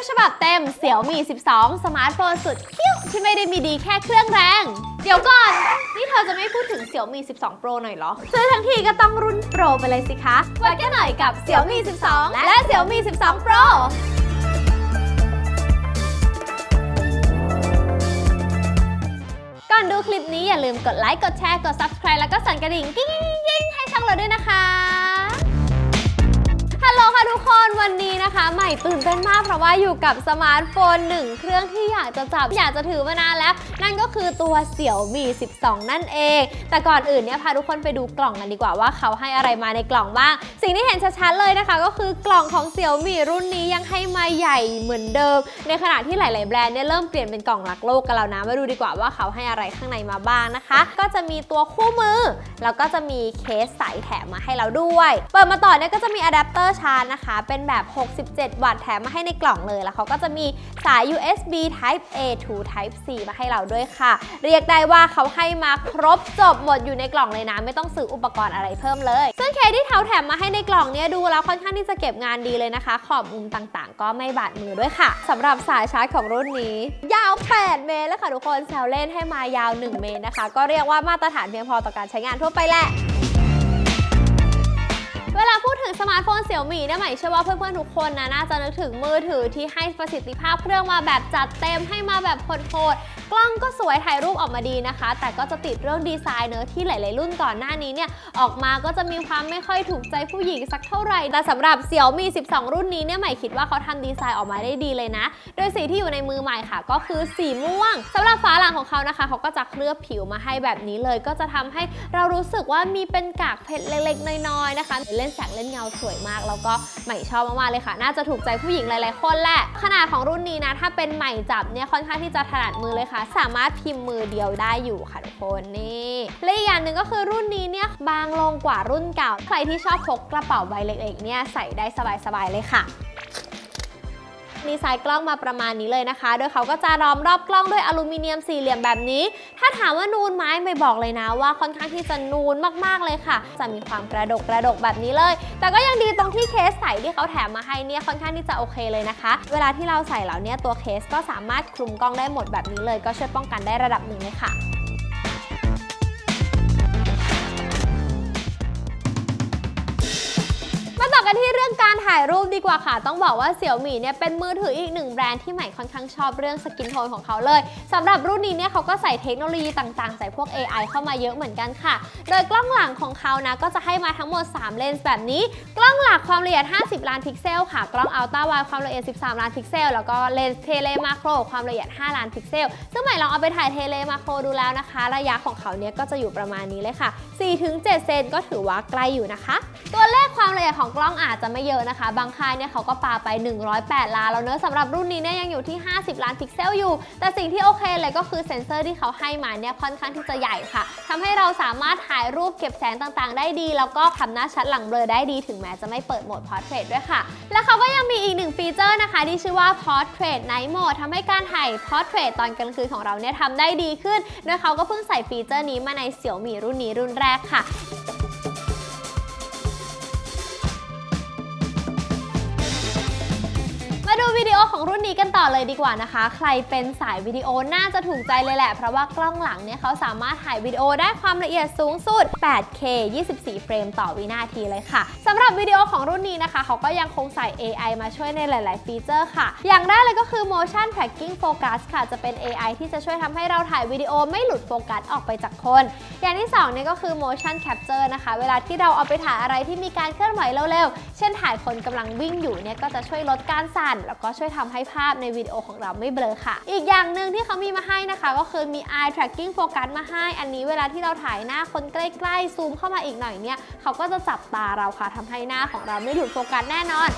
ปฉบับเต็มเสี่ยวมี12 สมาร์ทโฟนสุดคิ้วที่ไม่ได้มีดีแค่เครื่องแรง เดี๋ยวก่อน นี่เธอจะไม่พูดถึงเสี่ยวมี12 Pro หน่อยเหรอ ซื้อทั้งทีก็ต้องรุ่นโปรไปเลยสิคะวัดกันหน่อยกับเสี่ยวมี12 และเสี่ยวมี12 Pro ก่อนดูคลิปนี้อย่าลืมกดไลค์ กดแชร์ กด Subscribe แล้วก็สั่นกระดิ่งกิ้งกิ้งๆๆๆให้ช่องเราด้วยนะคะ นวันนี้นะคะใหม่ตื่นเต้นมากเพราะว่าอยู่กับสมาร์ทโฟนหนึ่งเครื่องที่อยากจะจับอยากจะถือมานานแล้ว นั่นก็คือตัวเสี่ยวมี12 นั่นเอง แต่ก่อนอื่นเนี่ยพาทุกคนไปดูกล่องกันดีกว่าว่าเขาให้อะไรมาในกล่องบ้าง สิ่งที่เห็นชัดๆเลยนะคะ ก็คือกล่องของเสี่ยวมีรุ่นนี้ยังให้มาใหญ่เหมือนเดิม ในขณะที่หลาย ๆ แบรนด์เนี่ยเริ่มเปลี่ยนเป็นกล่องรักโลกกันแล้วนะมาดูดีกว่าว่าเขาให้อะไรข้างในมาบ้างนะคะ ก็จะมีตัวคู่มือแล้วก็จะมีเคสใสแถมมาให้เราด้วย เปิดมาต่อเนี่ยก็จะมีอะแดปเตอร์ชาร์จนะคะเป็นแบบ 67 วัตต์แถมมาให้ในกล่องเลย แล้วเขาก็จะมีสาย USB Type A to Type C มาให้เราด้วยค่ะ เรียกได้ว่าเขาให้มาครบจบหมดอยู่ในกล่องเลยนะ ไม่ต้องซื้ออุปกรณ์อะไรเพิ่มเลย ซึ่งเคที่เขาแถมมาให้ในกล่องเนี่ยดูแล้วค่อนข้างที่จะเก็บงานดีเลยนะคะ ขอบมุมต่างๆ ก็ไม่บาดมือด้วยค่ะสำหรับสายชาร์จของรุ่นนี้ ยาว 8 เมตรแล้วค่ะทุกคนแซวเล่นให้มายาว 1 เมตรนะคะ ก็เรียกว่ามาตรฐานเพียงพอต่อการใช้งานทั่วไปแหละ เสี่ยวหมี่เนี่ยใหม่เชื่อว่าเพื่อนๆทุกคนนะน่าจะนึกถึงมือถือที่ให้ประสิทธิภาพเครื่องมาแบบจัดเต็มให้มาแบบโหดๆ กล้องก็สวยถ่ายรูปออกมาดีนะคะ แต่ก็จะติดเรื่องดีไซน์เนอะที่หลาย ๆ รุ่นก่อนหน้านี้เนี่ยออกมาก็จะมีความไม่ค่อยถูกใจผู้หญิงสักเท่าไหร่ แต่สำหรับเสี่ยวมี 12 รุ่นนี้เนี่ยใหม่คิดว่าเขาทำดีไซน์ออกมาได้ดีเลยนะ โดยสีที่อยู่ในมือใหม่ค่ะ ก็คือสีม่วงสำหรับฝาหลังของเขานะคะ เขาก็จะเคลือบผิวมาให้แบบนี้เลย ก็จะทำให้เรารู้สึกว่ามีเป็นกากเพชรเล็ก ๆ น้อย ๆ นะคะ เล่นแสงเล่นเงาสวยมาก แล้วก็ใหม่ชอบมาก ๆ เลยค่ะ น่าจะถูกใจผู้หญิงหลาย ๆ คนแหละ ขนาดของรุ่นนี้นะ ถ้าเป็นใหม่จับเนี่ยค่อนข้างที่จะถนัดมือเลยค่ะสามารถพิมพ์มือเดียวได้อยู่ค่ะทุกคนนี่และอีกอย่างหนึ่งก็คือรุ่นนี้เนี่ยบางลงกว่ารุ่นเก่า ใครที่ชอบพกกระเป๋าใบเล็กๆเนี่ยใส่ได้สบายๆเลยค่ะ ดีไซน์กล้องมาประมาณนี้เลยนะคะ โดยเขาก็จะล้อมรอบกล้องด้วยอลูมิเนียมสี่เหลี่ยมแบบนี้ ถ้าถามว่านูนไหมไม่บอกเลยนะว่าค่อนข้างที่จะนูนมากๆเลยค่ะ จะมีความกระดกกระดกแบบนี้เลย แต่ก็ยังดีตรงที่เคสใส่ที่เขาแถมมาให้เนี่ยค่อนข้างที่จะโอเคเลยนะคะ เวลาที่เราใส่แล้วเนี่ยตัวเคสก็สามารถคลุมกล้องได้หมดแบบนี้เลย ก็ช่วยป้องกันได้ระดับหนึ่งเลยค่ะ กันที่เรื่องการถ่ายรูปดีกว่าค่ะ ต้องบอกว่าเสี่ยวหมี่เนี่ยเป็นมือถืออีกหนึ่งแบรนด์ที่ใหม่ค่อนข้างชอบเรื่องสกินโทนของเขาเลยสำหรับรุ่นนี้เนี่ยเขาก็ใส่เทคโนโลยีต่างๆ ใส่พวก AI เข้ามาเยอะเหมือนกันค่ะ โดยกล้องหลังของเขานะก็จะให้มาทั้งหมด 3 เลนส์แบบนี้ กล้องหลักความละเอียด 50 ล้านพิกเซลค่ะ กล้องอัลตร้าไวความละเอียด 13 ล้านพิกเซล แล้วก็เลนส์เทเลมาโครความละเอียด 5 ล้านพิกเซล ซึ่งใหม่ลองเอาไปถ่ายเทเลมาโครดูแล้วนะคะ ระยะของเขาเนี่ยก็จะอยู่ประมาณนี้เลยค่ะ4-7เซนก็ถือว่าใกล้อยู่นะคะ ตัวเลขความละเอียดของกล้องอาจจะไม่เยอะนะคะ บางค่ายเนี่ยเขาก็ปาไป 108 ล้านแล้วเนอะสำหรับรุ่นนี้เนี่ยยังอยู่ที่ 50 ล้านพิกเซลอยู่ แต่สิ่งที่โอเคเลยก็คือเซ็นเซอร์ที่เขาให้มาเนี่ยค่อนข้างที่จะใหญ่ค่ะทำให้เราสามารถถ่ายรูปเก็บแสงต่างๆ ได้ดี แล้วก็ทำหน้าชัดหลังเบลอได้ดีถึงแม้จะไม่เปิดโหมด Portrait ด้วยค่ะ และเขาก็ยังมีอีกหนึ่งฟีเจอร์นะคะ ที่ชื่อว่า Portrait Night Mode ทำให้การถ่าย Portrait ตอนกลางคืนของเราเนี่ยทำได้ดีขึ้น โดยเขาก็เพิ่งใส่ฟีเจอร์นี้มาในเสี่ยวมี่รุ่นนี้รุ่นแรกค่ะ วิดีโอของรุ่นนี้กันต่อเลยดีกว่านะคะ ใครเป็นสายวิดีโอน่าจะถูกใจเลยแหละ เพราะว่ากล้องหลังเนี่ยเขาสามารถถ่ายวิดีโอได้ความละเอียดสูงสุด 8K 24 เฟรมต่อวินาทีเลยค่ะสำหรับวิดีโอของรุ่นนี้นะคะ เขาก็ยังคงใส่ AI มาช่วยในหลาย ๆ ฟีเจอร์ค่ะ อย่างแรกเลยก็คือ motion tracking focus ค่ะ จะเป็น AI ที่จะช่วยทำให้เราถ่ายวิดีโอไม่หลุดโฟกัสออกไปจากคน อย่างที่2เนี่ยก็คือ motion capture นะคะ เวลาที่เราเอาไปถ่ายอะไรที่มีการเคลื่อนไหวเร็ว ๆ เช่นถ่ายคนกำลังวิ่งอยู่เนี่ยก็จะช่วยลดการสั่นแล้วก็ช่วยทำให้ภาพในวิดีโอของเราไม่เบลอค่ะ อีกอย่างหนึ่งที่เขามีมาให้นะคะ ก็คือมี eye tracking focus มาให้ อันนี้เวลาที่เราถ่ายหน้าคนใกล้ๆซูมเข้ามาอีกหน่อยเนี่ยเขาก็จะจับตาเราค่ะทำให้หน้าของเราไม่หลุดโฟกัสแน่นอน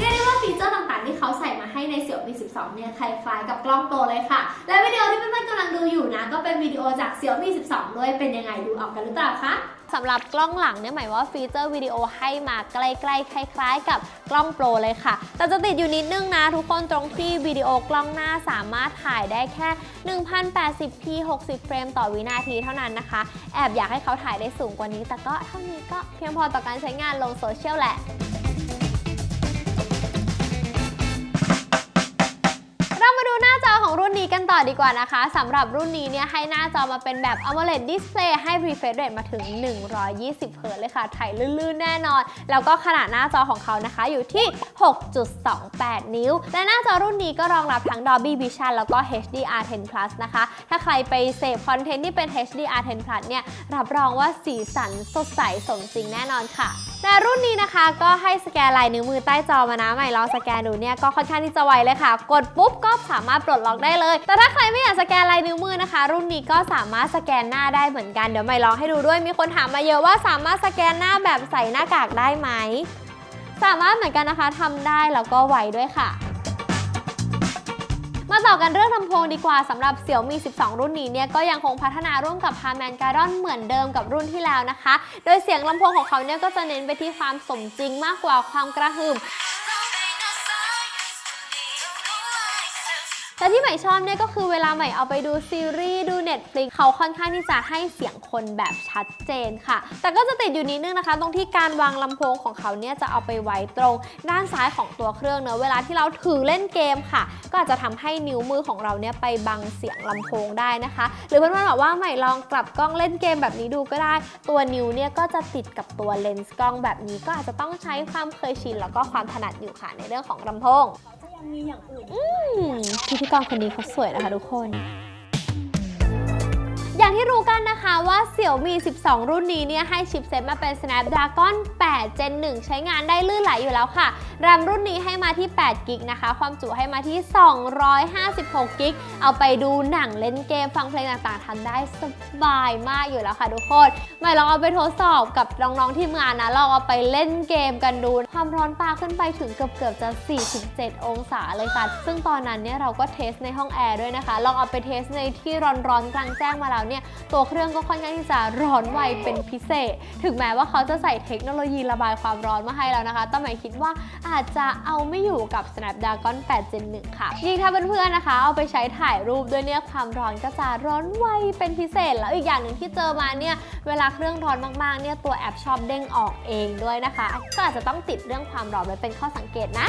เรียกได้ว่าฟีเจอร์ต่างๆ ที่เขาใส่มาให้ใน Xiaomi 12 เนี่ยคล้ายๆกับกล้องโปรเลยค่ะ และวิดีโอที่เพื่อนๆกำลังดูอยู่นะ ก็เป็นวิดีโอจาก Xiaomi 12 ด้วยเป็นยังไงดูออกกันหรือเปล่าคะสำหรับกล้องหลังเนี่ยหมายว่าฟีเจอร์วิดีโอให้มาใกล้ๆคล้าย ๆ กับกล้องโปรเลยค่ะ แต่จะติดอยู่นิดนึงนะ ทุกคนตรงที่วิดีโอกล้องหน้าสามารถถ่ายได้แค่ 1080p 60 เฟรมต่อวินาทีเท่านั้นนะคะ แอบอยากให้เขาถ่ายได้สูงกว่านี้ แต่ก็เท่านี้ก็เพียงพอต่อการใช้งานลงโซเชียลแหละ ดีกว่านะคะสำหรับรุ่นนี้เนี่ยให้หน้าจอมาเป็นแบบ AMOLED Display ให้ refresh rate มาถึง 120เฮิรตเลยค่ะ ถ่ายลื่นๆ แน่นอน แล้วก็ขนาดหน้าจอของเขานะคะ อยู่ที่ 6.28 นิ้ว และหน้าจอรุ่นนี้ก็รองรับทั้ง Dolby Vision แล้วก็ HDR10 Plus นะคะ ถ้าใครไปเสพคอนเทนต์ที่เป็น HDR10 Plus เนี่ย รับรองว่าสีสันสดใสสมจริงแน่นอนค่ะและรุ่นนี้นะคะก็ให้สแกนลายนิ้วมือใต้จอมานะใหม่ลองสแกนดูเนี่ยก็ค่อนข้างที่จะไวเลยค่ะ กดปุ๊บก็สามารถปลดล็อกได้เลย แต่ถ้าใครไม่อยากสแกนลายนิ้วมือนะคะ รุ่นนี้ก็สามารถสแกนหน้าได้เหมือนกัน เดี๋ยวใหม่ลองให้ดูด้วย มีคนถามมาเยอะว่าสามารถสแกนหน้าแบบใส่หน้ากากได้ไหม สามารถเหมือนกันนะคะทำได้แล้วก็ไวด้วยค่ะมาต่อกันเรื่องลำโพงดีกว่าสำหรับ Xiaomi 12 รุ่นนี้เนี่ยก็ยังคงพัฒนาร่วมกับ Harman Kardon เหมือนเดิมกับรุ่นที่แล้วนะคะ โดยเสียงลำโพงของเขาเนี่ยก็จะเน้นไปที่ความสมจริงมากกว่าความกระหึ่ม แต่ที่ใหม่ชอบเนี่ยก็คือเวลาใหม่เอาไปดูซีรีส์ดู Netflix เขาค่อนข้างที่จะให้เสียงคนแบบชัดเจนค่ะ แต่ก็จะติดอยู่นิดนึงนะคะ ตรงที่การวางลำโพงของเขาเนี่ยจะเอาไปไว้ตรงด้านซ้ายของตัวเครื่องเนอะเวลาที่เราถือเล่นเกมค่ะ ก็อาจจะทำให้นิ้วมือของเราเนี่ยไปบังเสียงลำโพงได้นะคะ หรือเพื่อนๆบอกว่าใหม่ลองกลับกล้องเล่นเกมแบบนี้ดูก็ได้ ตัวนิ้วเนี่ยก็จะติดกับตัวเลนส์กล้องแบบนี้ก็อาจจะต้องใช้ความเคยชินแล้วก็ความถนัดอยู่ค่ะในเรื่องของลำโพง มีอย่างอื่น อืมพิธีกรคนนี้เขาสวยนะคะทุกคน อย่างที่รู้กันนะคะว่า Xiaomi 12 รุ่นนี้เนี่ยให้ชิปเซ็ตมาเป็น Snapdragon 8 Gen 1 ใช้งานได้ลื่นไหลอยู่แล้วค่ะ แรมรุ่นนี้ให้มาที่8กิกนะคะ ความจุให้มาที่ 256กิกเอาไปดูหนังเล่นเกมฟังเพลงต่างๆทำได้สบายมากอยู่แล้วค่ะทุกคนไม่ลองเอาไปทดสอบกับน้องๆที่งานนะ ลองเอาไปเล่นเกมกันดู ความร้อนปาขึ้นไปถึงเกือบๆจะ 47 องศาเลยค่ะ ซึ่งตอนนั้นเนี่ยเราก็เทสในห้องแอร์ด้วยนะคะ ลองเอาไปเทสในที่ร้อนๆกลางแจ้งมาแล้วเนี่ยตัวเครื่องก็ค่อนข้างที่จะร้อนไวเป็นพิเศษ ถึงแม้ว่าเขาจะใส่เทคโนโลยีระบายความร้อนมาให้แล้วนะคะแต่หมายคิดว่าอาจจะเอาไม่อยู่กับ Snapdragon 8 Gen 1ค่ะยิ่งถ้าเพื่อนๆนะคะ เอาไปใช้ถ่ายรูปด้วยเนี่ยความร้อนก็จะร้อนไวเป็นพิเศษ แล้วอีกอย่างหนึ่งที่เจอมาเนี่ยเวลาเครื่องร้อนมากๆเนี่ยตัวแอปชอบเด้งออกเองด้วยนะคะ ก็อาจจะต้องติดเรื่องความร้อนไว้เป็นข้อสังเกตนะ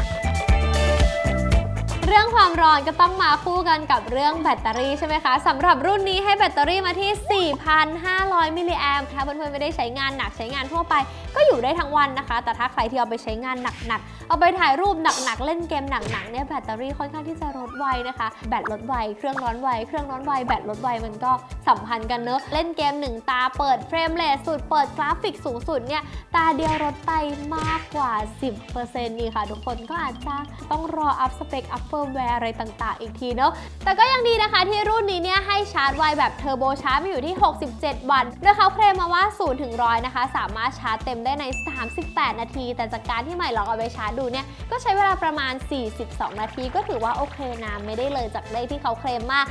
เรื่องความร้อนก็ต้องมาคู่กันกับเรื่องแบตเตอรี่ใช่ไหมคะสำหรับรุ่นนี้ให้แบตเตอรี่มาที่ 4,500 มิลลิแอมป์ถ้าเพื่อนๆไม่ได้ใช้งานหนักใช้งานทั่วไป ก็อยู่ได้ทั้งวันนะคะ แต่ถ้าใครที่เอาไปใช้งานหนักๆ เอาไปถ่ายรูปหนักๆ เล่นเกมหนักๆ เนี่ยแบตเตอรี่ค่อนข้างที่จะลดไวนะคะ แบตลดไว เครื่องร้อนไว เครื่องร้อนไว แบตลดไว มันก็สัมพันธ์กันเนอะ เล่นเกมหนึ่งตา เปิดเฟรมเรทสุด เปิดกราฟิกสูงสุดเนี่ย ตาเดียวลดไปมากกว่า 10%นี่ค่ะ ทุกคน ก็อาจจะต้องรออัพสเปค อัพเฟิร์มแวร์อะไรต่างๆ อีกทีเนอะแต่ก็ยังดีนะคะที่รุ่นนี้เนี่ยให้ชาร์จไวแบบเทอร์โบชาร์จมาอยู่ที่ 67 วัตต์โดยเขาเคลมมาว่า 0 ถึง 100 นะคะ สามารถชาร์จเต็มได้ใน 38 นาที แต่จากการที่ใหม่ลองเอาไปชาร์จดูเนี่ยก็ใช้เวลาประมาณ 42 นาที ก็ถือว่าโอเคนะไม่ได้เลยจากเลขที่เขาเคลมมาก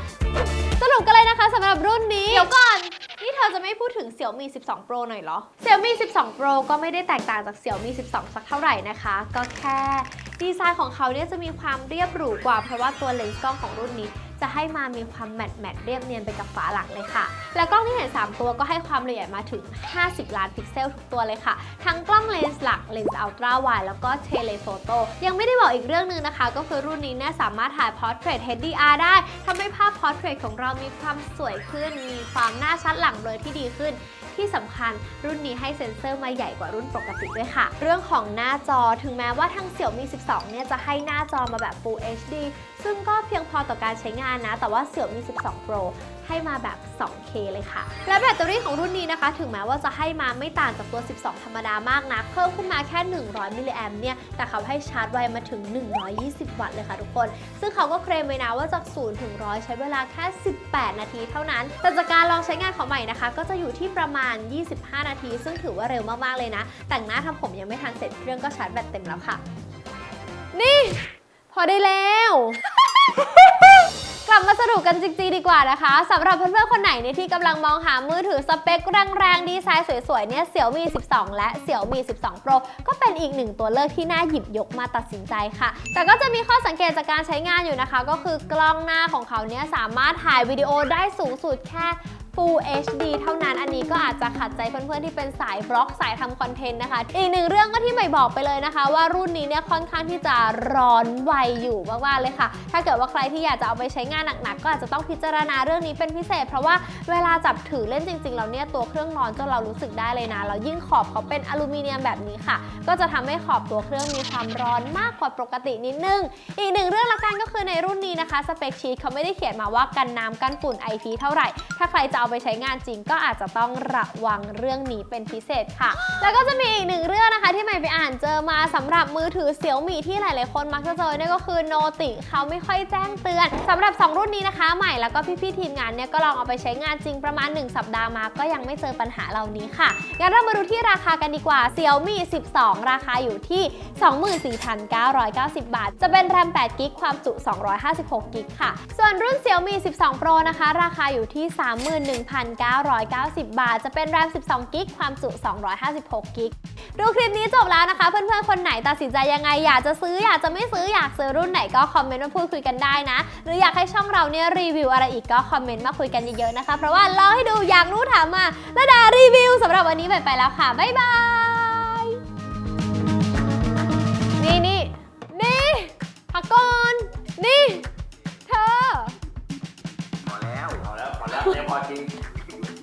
สรุปกันเลยนะคะสำหรับรุ่นนี้เดี๋ยวก่อน นี่เธอจะไม่พูดถึง Xiaomi 12 Pro หน่อยเหรอ Xiaomi 12 Pro ก็ไม่ได้แตกต่างจาก Xiaomi 12 สักเท่าไหร่นะคะ ก็แค่ ดีไซน์ของเขาเนี่ยจะมีความเรียบหรูกว่าเพราะว่าตัวเลนส์กล้องของรุ่นนี้ จะให้มามีความแมตต์แมตต์เรียบเนียนไปกับฝาหลังเลยค่ะ และกล้องที่เห็น 3 ตัวก็ให้ความละเอียดมาถึง 50 ล้านพิกเซลทุกตัวเลยค่ะ ทั้งกล้องเลนส์หลักเลนส์อัลตร้าไวแล้วก็เทเลโฟโต้ยังไม่ได้บอกอีกเรื่องหนึงนะคะ ก็คือรุ่นนี้เนี่ยสามารถถ่าย Portrait HDR ได้ทำให้ภาพ Portrait ของเรามีความสวยขึ้น มีความหน้าชัดหลังเลอที่ดีขึ้นที่สำคัญรุ่นนี้ให้เซ็นเซอร์มาใหญ่กว่ารุ่นปกติด้วยค่ะ เรื่องของหน้าจอถึงแม้ว่าทาง Xiaomi 12 เนี่ยจะให้หน้าจอมาแบบ Full HD ซึ่งก็เพียงพอต่อการใช้งานนะ แต่ว่า Xiaomi 12 Pro ให้มาแบบ 2K เลยค่ะ และแบตเตอรี่ของรุ่นนี้นะคะ ถึงแม้ว่าจะให้มาไม่ต่างจากตัว 12 ธรรมดามากนะ เพิ่มขึ้นมาแค่ 100 มิลลิแอมเนี่ย แต่เขาให้ชาร์จไวมาถึง 120 วัตต์เลยค่ะทุกคน ซึ่งเขาก็เคลมไว้นะว่าจาก 0 ถึง 100 ใช้เวลาแค่ 18 นาทีเท่านั้น แต่จากการลองใช้งานของใหม่นะคะ ก็จะอยู่ที่ประมาณ 25 นาที ซึ่งถือว่าเร็วมากๆเลยนะ แต่งหน้าทำผมยังไม่ทันเสร็จเครื่องก็ชาร์จแบตเต็มแล้วค่ะ นี่ พอได้แล้ว กลับมาสรุปกันจริงๆดีกว่านะคะสำหรับเพื่อนๆคนไหนในที่กำลังมองหามือถือสเปคแรงๆดีไซน์สวยๆเนี่ย Xiaomi 12 และ Xiaomi 12 Pro ก็เป็นอีกหนึ่งตัวเลือกที่น่าหยิบยกมาตัดสินใจค่ะ แต่ก็จะมีข้อสังเกตจากการใช้งานอยู่นะคะ ก็คือกล้องหน้าของเขาเนี่ยสามารถถ่ายวิดีโอได้สูงสุดแค่ Full HD เท่านั้นอันนี้ก็อาจจะขัดใจเพื่อนๆที่เป็นสายบล็อกสายทำคอนเทนต์นะคะ อีกหนึ่งเรื่องก็ที่ใหม่บอกไปเลยนะคะ ว่ารุ่นนี้เนี่ยค่อนข้างที่จะร้อนไวอยู่มากๆเลยค่ะ ถ้าเกิดว่าใครที่อยากจะเอาไปใช้งานหนักๆ ก็อาจจะต้องพิจารณาเรื่องนี้เป็นพิเศษ เพราะว่าเวลาจับถือเล่นจริงๆแล้วเนี่ยตัวเครื่องร้อนจนเรารู้สึกได้เลยนะแล้วยิ่งขอบเขาเป็นอลูมิเนียมแบบนี้ค่ะ ก็จะทำให้ขอบตัวเครื่องมีความร้อนมากกว่าปกตินิดนึง อีกหนึ่งเรื่องละกันก็คือในรุ่นนี้นะคะสเปคชีตเขาไม่ได้เขียนมาว่ากันน้ำกันฝุ่น IP เท่าไหร่ ถ้าใครจะเอาไปใช้งานจริง ก็อาจจะต้องระวังเรื่องนี้เป็นพิเศษค่ะ แล้วก็จะมีอีกหนึ่งเรื่องนะคะ ที่ใหม่ไปอ่านเจอมาสำหรับมือถือเสี่ยวมีที่หลาย ๆ คนมักจะเจอเนี่ยก็คือโนติเขาไม่ค่อยแจ้งเตือนสำหรับ 2 รุ่นนี้นะคะ ใหม่แล้วก็พี่ ๆ ทีมงานเนี่ยก็ลองเอาไปใช้งานจริงประมาณ 1 สัปดาห์มาก็ยังไม่เจอปัญหาเหล่านี้ค่ะงั้นเรามาดูที่ราคากันดีกว่า Xiaomi 12 ราคาอยู่ที่ 24,990 บาท จะเป็นแรม8กิกความจุ256กิกค่ะ ส่วนรุ่น Xiaomi 12 Pro นะคะ ราคาอยู่ที่1,990 บาท จะเป็นแรม 12 กิก ความจุ 256 กิก ดูคลิปนี้จบแล้วนะคะ เพื่อนๆ คนไหนตัดสินใจยังไง อยากจะซื้อ อยากจะไม่ซื้อ อยากซื้อรุ่นไหนก็คอมเมนต์มาพูดคุยกันได้นะ หรืออยากให้ช่องเราเนี่ยรีวิวอะไรอีกก็คอมเมนต์มาคุยกันเยอะๆนะคะ เพราะว่ารอให้ดูอยากรู้ถามมาแล้วดารีวิวสำหรับวันนี้ไปไปแล้วค่ะ บ๊ายบาย นี่นี่นี่พักก่อนนี่ uma game